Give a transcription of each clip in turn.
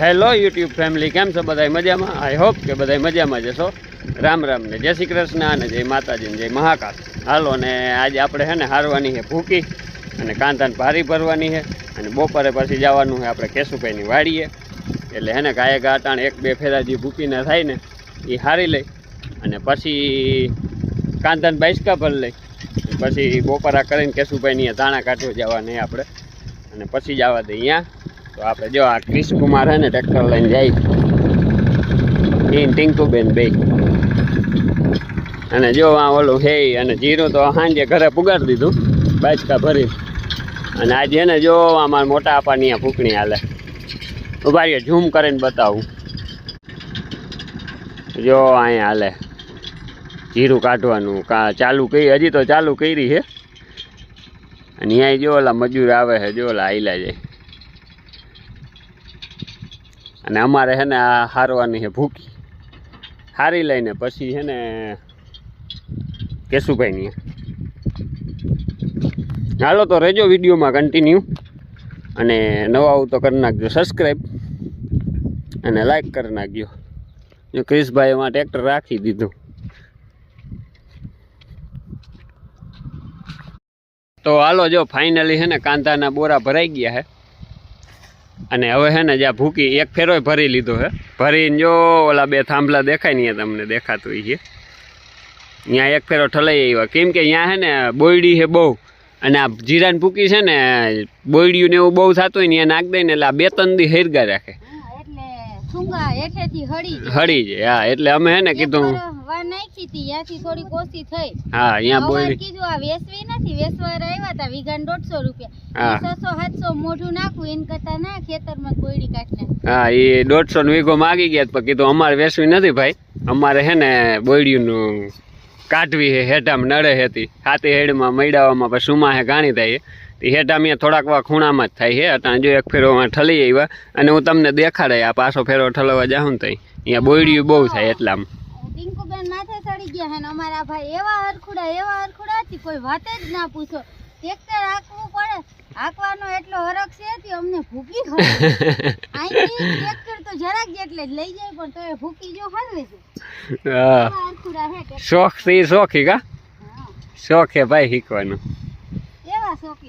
Hello YouTube family, કેમ છો બધાય મજામાં? આઈ હોપ કે બધાય મજામાં જશો રામ રામ ને જય શ્રી કૃષ્ણ અને જય માતાજી જય મહાકાલ. હાલો ને આજે આપણે હે ને હારવાની છે ભૂકી અને કાંતાને ભારી ભરવાની છે અને બપોરે પછી જવાનું છે આપણે કેશુભાઈની વાડીએ. એટલે હે ને ગાયે ગાટાણ એક બે ફેરા જે ભૂકીને થાય ને એ હારી લઈ અને પછી કાંતાને બાઇસકા ભર લઈ. પછી બપોરા કરીને કેશુભાઈની દાણા કાઢવા જવાની આપણે. અને પછી જવા દે અહીંયા. તો આપણે જો આ ક્રિશ કુમાર હે ને ટ્રેક્ટર લઈને જાય. ટીન ટીંકુબેન બે. અને જો આ ઓલું હે અને જીરું તો સાંજે ઘરે પુગાડી દીધું, બાજકા ભરી અને આજે ને જો અમારા મોટા આપાની આ ફૂકણી હાલે. ઊભા રહીએ, ઝૂમ કરીને બતાવું. જો અહીંયા હાલે. જીરું કાઢવાનું, કા ચાલુ કરી, હજી તો ચાલુ કરી છે. અને અહીંયા જો ઓલા મજૂર આવે છે, જો ઓલા આઈલા જાય. અને અમારે છે ને આ હારવાની છે ભૂકી. હારી લઈને પછી છે ને કેશુભાઈની હાલો તો રહેજો વિડીયોમાં કન્ટિન્યુ અને નવા આવું તો કરી નાખજો સબસ્ક્રાઈબ અને લાઈક કરી નાખજો. જો ક્રિશભાઈ એમાં ટ્રેક્ટર રાખી દીધું. તો હાલો જો ફાઇનલી છે ને કાંદાના બોરા ભરાઈ ગયા છે અને હવે હે ને જ્યાં ભૂકી, એક ફેરોય ભરી લીધો છે ભરીને જો ઓલા બે થાંભલા દેખાય ને તમને દેખાતું છે. ત્યાં એક ફેરો ઠલાઈ આવ્યા. કેમ કે ત્યાં હે ને બોયડી છે બહુ. અને આ જીરાની ભૂકી છે ને બોયડિયું ને એવું બહુ થતું હોય ને ત્યાં નાખ દઈને એટલે આ બે ત્રણ દી હેરગા રાખે. સુંગા હેઠેથી હળી જાય. હળી જાય હા એટલે અમે હે ને કીધું વાર નાખી હતી ત્યાંથી થોડી કોસી થઈ. હા અહીંયા બોલી કીધું આ વેસવી નથી વેસવા આવ્યા હતા વીઘાને દોઢસો રૂપિયા. છસો સાતસો મોઢું નાખવું એન કરતા ના ખેતરમાં જ કાઢી હા એ દોઢસો નો વીઘો માગી ગયા પણ કીધું અમારે વેસવી નથી ભાઈ. અમારે હે ને બોયડીનું કાઢવી હે હેઠામાં નડે હતી. હાથી હેડમાં મૈડાવામાં પછી સુમા હે ગાણી થાય. અહીંયા થોડાક વા ખૂણામાં જ થાય છે. અટાણે જો એક ફેરોમાં ઠલી આવ્યા અને હું તમને દેખાડે આ પાછો ફેરો ઠલવા જાઉં તો અહીંયા બોયડીયું બહુ થાય એટલામાં. ટીંકુબેન માથે ચડી ગયા હે અમારા ભાઈ એવા હરખુડા એવા હરખુડા હતી કોઈ વાત જ ના પૂછો. ટ્રેક્ટર હાંકવું પડે હાંકવાનો એટલો હરખ છે અમને ભૂકી ટ્રેક્ટર તો જરાક જેટલે જ લઈ જાય પણ તો એ ભૂકી જો હરવે છે. હા. શોખથી શોખી કા શોખ હે. ભાઈ શીખવાનું.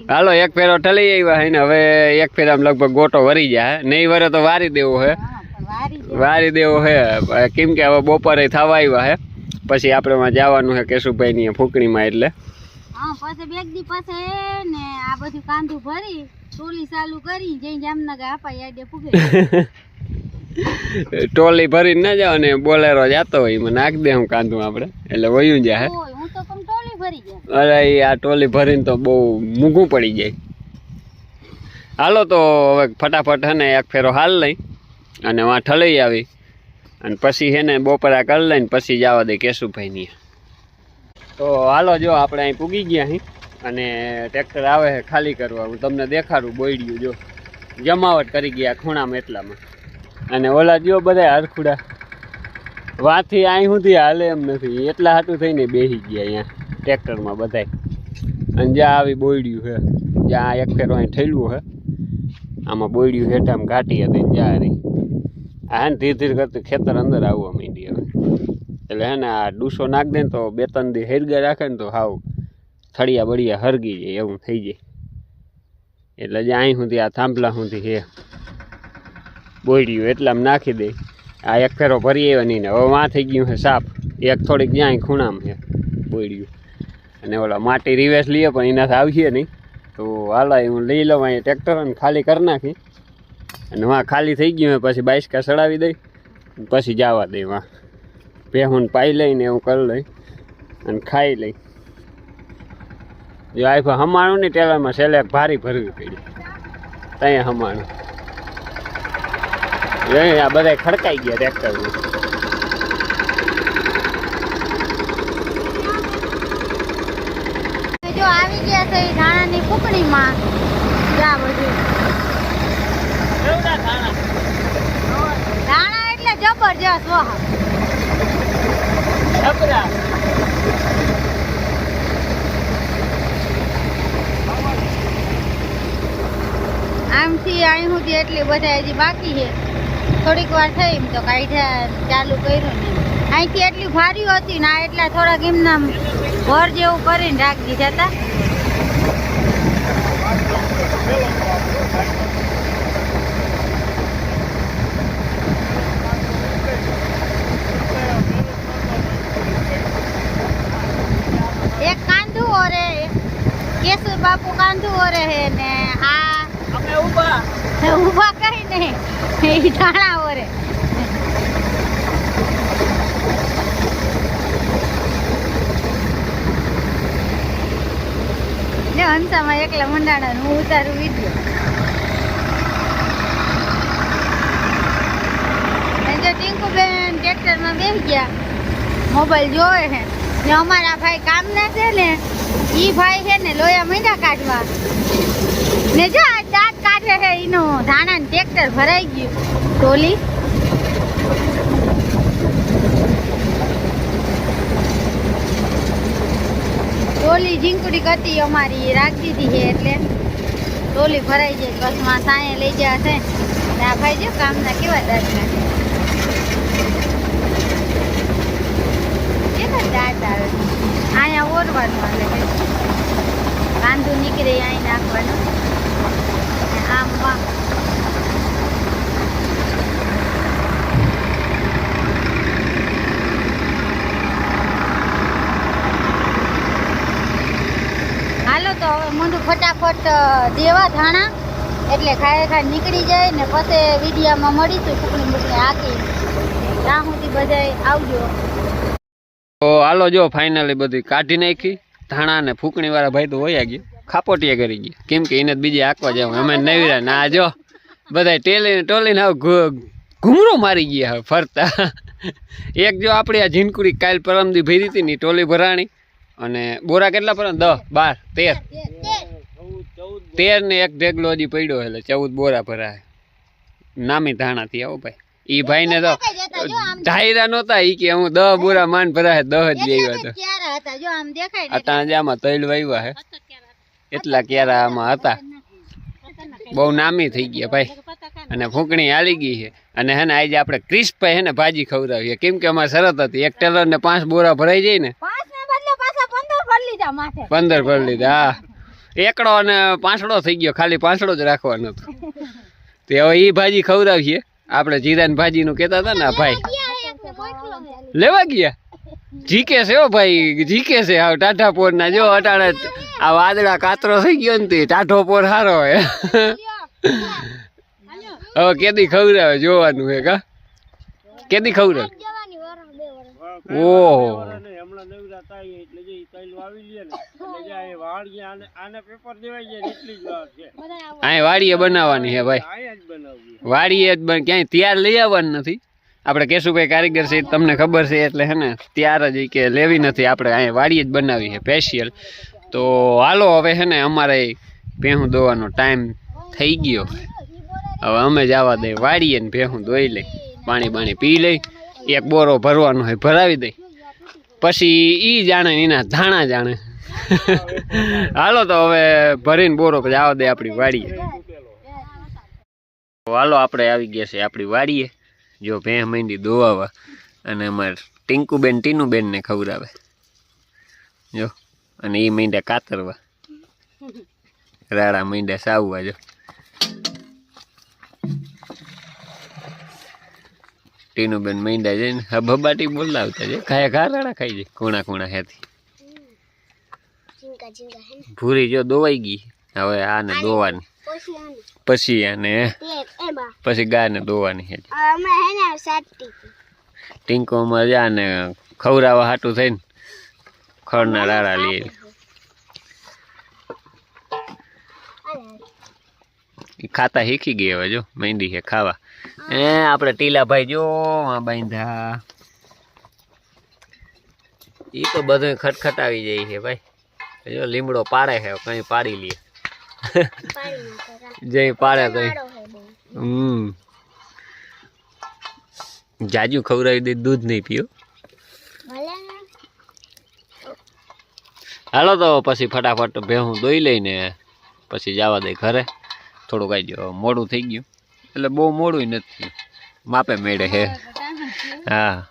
હાલો એક ફેરો ટલી આવ્યા હે ને હવે એક ફેરામાં લગભગ ગોટો વરી જાય નહીં વરે તો વારી દેવો હે. વારી દેવું. હે. કેમ કે હવે બપોરે થવા આવ્યા હે. પછી આપણે જવાનું હે કેશુભાઈની ફૂકણીમાં એટલે. હા પછી દી પછી ને આ બધું કાંદું ભરી ટોલી ચાલુ કરી જઈ જામનગર આપા યાડે પૂગે ટોલી ભરીને ના જાવ ને બોલેરો જાતો હોય મને નાખ દે હું કાંધું આપણે. એટલે વયું જાય અરે આ ટોલી ભરીને તો બહુ મૂંઘું પડી જાય. હાલો તો હવે ફટાફટ હે ને એક ફેરો હાલ લઈ અને વાં ઠલાઈ આવી. અને પછી હે ને બપોરા કરી લઈને પછી જવા દે કેશુભાઈની તો હાલો જો, આપણે અહીં પૂગી ગયા અહીં અને ટ્રેક્ટર આવે છે ખાલી કરવા. હું તમને દેખાડું બોયડ્યું જો. જમાવટ કરી ગયા ખૂણામાં એટલામાં. અને ઓલા જો બધા હરખુડા. વાથી અહીં સુધી હાલે એમ નથી. એટલા હાટું થઈને બેસી ગયા અહીંયા. ટ્રેક્ટરમાં બધાય. અને જ્યાં આવી બોયડ્યું છે, જ્યાં એક ફેરો અહીં થયેલું છે, આમાં બોયડ્યું આમ ઘાટી હતી જ્યાં રહી. હે ને ધીરે ધીરે કરતી ખેતર અંદર આવવા માંડી હવે. એટલે હે ને આ ડૂસો નાખ દે ને તો બે ત્રણ દી હેરગે રાખે ને તો હાવ થળિયા બળિયા હરગી જાય, એવું થઈ જાય. એટલે જે અહીં સુધી, આ થાંભલા સુધી હે બોયડ્યું એટલામાં નાખી દે. આ એક ફેરો ભરી આવ્યો નહીં ને હવે વાં થઈ ગયું છે સાફ એક થોડીક જ્યાં ખૂણામાં છે, બોયડ્યું. અને ઓલા માટી રિવેસ લઈએ પણ એનાથી આવીએ નહીં. તો હાલા હું લઈ લઉં અહીંયા ટ્રેક્ટર અને ખાલી કરી નાખી. અને વાં ખાલી થઈ ગયું હોય પછી બાઈસકા ચડાવી દઈ. પછી જવા દઈ વાં. ભેહું પાઈ લઈને એવું કરી લઈ અને ખાઈ લઈ. જો આખું હમાણું ને ટેલરમાં છેલ્લે ભારી ભરવી પડી. ત્યાં હમાણું. આ બધા ખડકાઈ ગયા ટ્રેક્ટરમાં જો આવી ગયા છે કુકડી માં જા બધું ધાણા? એટલે જબરજસ્ત વાહ આમથી અહીં સુધી એટલી બધા હજી બાકી છે. થોડીક વાર થઈ એમ તો કાઢ્યા ચાલુ કર્યું ને અહીંથી એટલી ભારી હતી ને આ એટલા થોડાક એમના ભર જેવું કરીને રાખી દીધા હતા. એક કાંધુ ઓરે કેસુર બાપુ કાંધુ ઓરે હે ને આ અમે ઊભા. ઊભા કઈ નહીં એ ધાણા ઓરે. ને હંસામાં એકલા મંડાણા હું ઉતારું વીડિયો જો ટીંકુબેન ટ્રેક્ટરમાં બેસી ગયા, મોબાઈલ જોવે છે. ને અમારા ભાઈ કામના છે ને એ ભાઈ છે ને લોયા મહિના કાઢવા. ને જો આ દાંત કાઢે છે એનું ધાણા ટ્રેક્ટર ભરાઈ ગયું. ટોલી. ટોલી ઝીંકડી હતી અમારી રાખી દીધી છે એટલે ટોલી ભરાઈ જાય. બસમાં સાંયે લઈ ગયા છે. આ ભાઈ જો કામના કેવા દાંત કાઢે કેવા દાંત આવે અહીંયા ઓરવાનું હાલે છે કાંદું નીકળે અહીં નાખવાનું ને આમ વાહ હાલો તો હવે મોઢું ફટાફટ દેવા ધાણા એટલે ખાય ખાય નીકળી જાય ને પછી વિડીયામાં મળીશું ફૂકણી બુકણી હાકી ત્યાં સુધી બધાય આવજો. તો હાલો જો ફાઇનલી બધી કાઢી નાખી. ધાણા ને ફૂકણી વાળા ભાઈ તો હોય ગયા. ખાપોટીએ કરી ગયા. કેમ કે એને બીજે આંકવા જાવ. અમે નવીરા ના જો બધા ટેલીને ટોલીને ઘૂમરો મારી ગયા હવે ફરતા. એક જો આપણી આ ઝીનકુડી કાલ પરમદી ભરી હતી ને ટોલી ભરાણી. અને બોરા કેટલા પર દસ બાર તેર. તેર ને એક ઢેગલો હજી પડ્યો એટલે ચૌદ બોરા ભરાય. નામી ધાણાથી આવો ભાઈ. ઈ ભાઈને તો ધાયરા નહોતા ઈ કે હું દહ બોરા માન ભરાય દહ જ જેવા તો. જો આમ તૈલ વાવ્યા હે. એટલા ક્યારા આમાં હતા. બહુ નામી થઈ ગયા ભાઈ. અને ફૂંકણી હાલી ગઈ છે. અને હે ને આજે આપણે ક્રિસ્પાઈ હે ને ભાજી ખવડાવીએ. કેમ કે અમારે શરત હતી. એક ટેલર ને પાંચ બોરા ભરાઈ જાય ને. પાંચ ને બદલે પાછા પંદર ભરી લીધા પંદર ભરી લીધા. હા. એકડો અને પાંસડો થઈ ગયો ખાલી પાંસડો જ રાખવાનો હતો. તે હવે એ ભાજી ખવડાવીએ. આપણે જીરાની ભાજીનું કહેતા હતા ને ભાઈ. લેવા ગયા? જીકે છે હો ભાઈ જીકે છે. હાવ ટાઢા પોર ના જો અટાણે આ વાદળા કાતરો થઈ ગયો ને તે ટાઢો પોર સારો હે. હવે કેદી ખવડાવે જોવાનું હે કા? કેદી ખવડાવે? ઓહો. ને નવરા થાય એટલે જે તૈલ વાવી લે ને એટલે જે આ વાળીએ આને આને પેપર દેવાઈ જાય એટલી જ વાર છે. અહીં વાડીએ બનાવવાની છે ભાઈ. આ જ બનાવવી વાડીએ જ બન ક્યાંય તૈયાર લઈ આવવાનું નથી. આપણે કેશુભાઈ કારીગર છે તમને ખબર છે એટલે હે ને તૈયાર જ કે લેવી નથી. આપણે અહીંયા વાડીએ જ બનાવી છે સ્પેશિયલ તો હાલો હવે હે ને અમારે ભેહું દોવાનો ટાઈમ થઈ ગયો. હવે અમે જવા દઈએ વાડીએ ને ભેહું દોઈ લઈ પાણી બાણી પી લઈ એક બોરો ભરવાનો હોય ભરાવી દઈ. પછી ઈ જાણે એના ધાણા જાણે. હાલો તો હવે ભરીને બોરો પછી આવો દે આપણી વાડીએ. હાલો આપણે આવી ગયા છે આપણી વાડીએ. જો ભેહ માંડી દોવાવા અને અમારે ટીંકુબેન, ટીનુબેનને ખવડાવે. જો, અને એ માંડ્યા કાતરવા. રાડા માંડ્યા સાવવા, જો. ટીનુબેન માંડ્યા જઈને હબાટી બોલાવતા છે. ખાયા ખા રાડા ખાઈ જાય. ખૂણા ખૂણા હેથી. ભૂરી જો દોવાઈ ગઈ. હવે આને દોવાની. પછી આને. પછી ગાયને દોવાની છે ટીંકોમાં જા ને ખવડાવવા હાટું થઈને ખડના રાડા લઈ ઈ ખાતા શીખી ગઈ હવે જો મહેંદી છે ખાવા. એ આપણે ટીલાભાઈ જો આ બાંધા. એ તો બધું ખટખટાવી જાય છે ભાઈ. જો લીમડો પાડે છે કઈ પાડી લે. જઈ પાડે કઈ. હમ. જાજુ ખવડાવી દે દૂધ નહીં પીઓ. હાલો તો પછી ફટાફટ ભેહું દોઈ લઈને પછી જવા દે ઘરે. થોડુંક આવી મોડું થઈ ગયું. એટલે બહુ મોડું નથી. માપે મેળે હે. હા.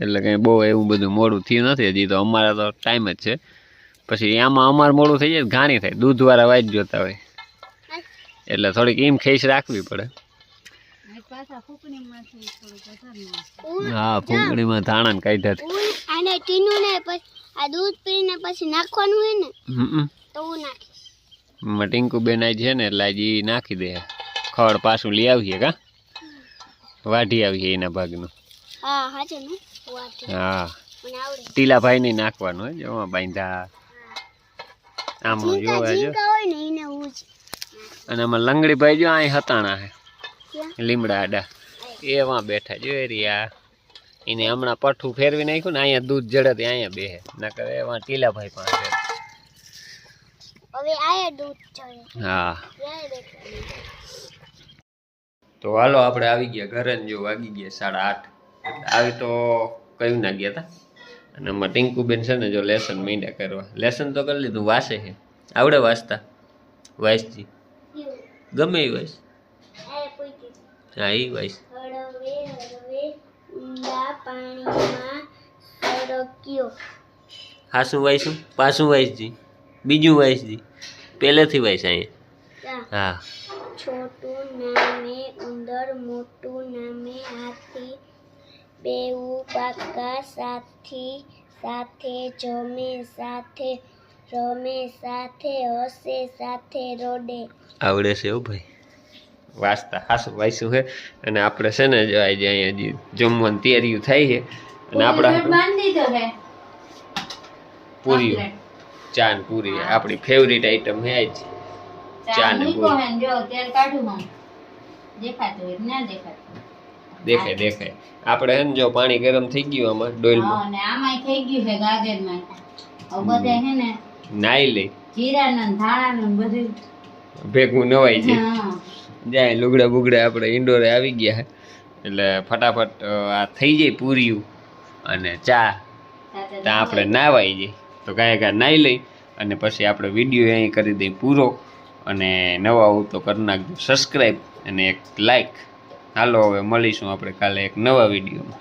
એટલે કંઈ બહુ એવું બધું મોડું થયું નથી હજી તો. અમારા તો ટાઈમ જ છે. પછી આમાં અમારે મોડું થઈ જાય ઘાણી થાય. દૂધવાળા વાઈટ જોતા હોય. એટલે થોડીક એમ ખેસ રાખવી પડે. હા ફૂંકણીમાં ધાણા ને કાઢ્યા આને ટીનું ને આ દૂધ પીને પછી નાખવાનું હોય ને તો હું નાખીશ. ટીંકુ બેન આજ છે ને એટલે આજે નાખી દે. ખડ પાછું લઈ આવીએ કા? વાઢી આવીએ એના ભાગનું. હા ટીલાભાઈ ને? નાખવાનું હોય જો બાંધા. આમનું જોવા જો. ને અને આમાં લંગડીભાઈ જો અહીં હતાણા હે. લીમડા આડા. એવા બેઠા જો રહ્યા. એને હમણાં પઠ્ઠું ફેરવી નાખ્યું ને અહીંયા દૂધ જડે અહીંયા બેહે. કરે એમાં ટીલાભાઈ પાસે હવે આયા દૂધ ચડે હા. તો હાલો આપણે આવી ગયા ઘરે જો વાગી ગયા સાડા આઠ. આવી તો કયું ના ગયા હતા અને આમાં ટિંકુબેન છે ને જો લેસન મીંડા કરવા. લેસન તો કરી લીધું વાસે છે. આવડે વાંચતા વાંચતી ગમે એ વાંચ હા એ વાંચ હાસું વાંચું પાછું વાંચજી બીજું વાંચજી પહેલેથી વાંચ અહીંયા. હા. છોટું નામે ઉંદર મોટું નામે હાથી બેઉ પાકા સાથી સાથે જમે સાથે રમે સાથે હસે સાથે રોડે આવડે છે એવું ભાઈ? વાંચતા હાસું વાંચ્યું છે અને આપણે છે ને જો આજે અહીંયા હજી જમવાની તૈયારીઓ થાય છે અને આપણા દીધો હે પૂરી આપણી ફેવરિટ આઈટમ હે જ. ચા ને મૂકો પૂરી હે ને જો તેલ કાઢું દેખાતું હોય ના દેખાતું દેખાય દેખાય. આપણે હે જો પાણી ગરમ થઈ ગયું આમાં ડોલમાં હા ને થઈ ગયું છે ગાજરમાં. હવે બધે હે ને નાઈ લઈ જીરાનું ધાણાનું બધું. ભેગું નવાઈ જાય. જાય લુગડા બુગડા આપણે ઇન્ડોરે આવી ગયા એટલે ફટાફટ આ થઈ જાય પૂરીયું અને ચા. ત્યાં આપણે નાવાઈ જઈએ તો કાંઈ કાંઈ નાહી લઈ અને પછી આપણે વીડિયો અહીં કરી દઈએ પૂરો. અને નવા આવું તો કરી નાખજો. સબસ્ક્રાઈબ અને એક લાઈક હાલો, હવે મળીશું આપણે કાલે એક નવા વિડીયોમાં.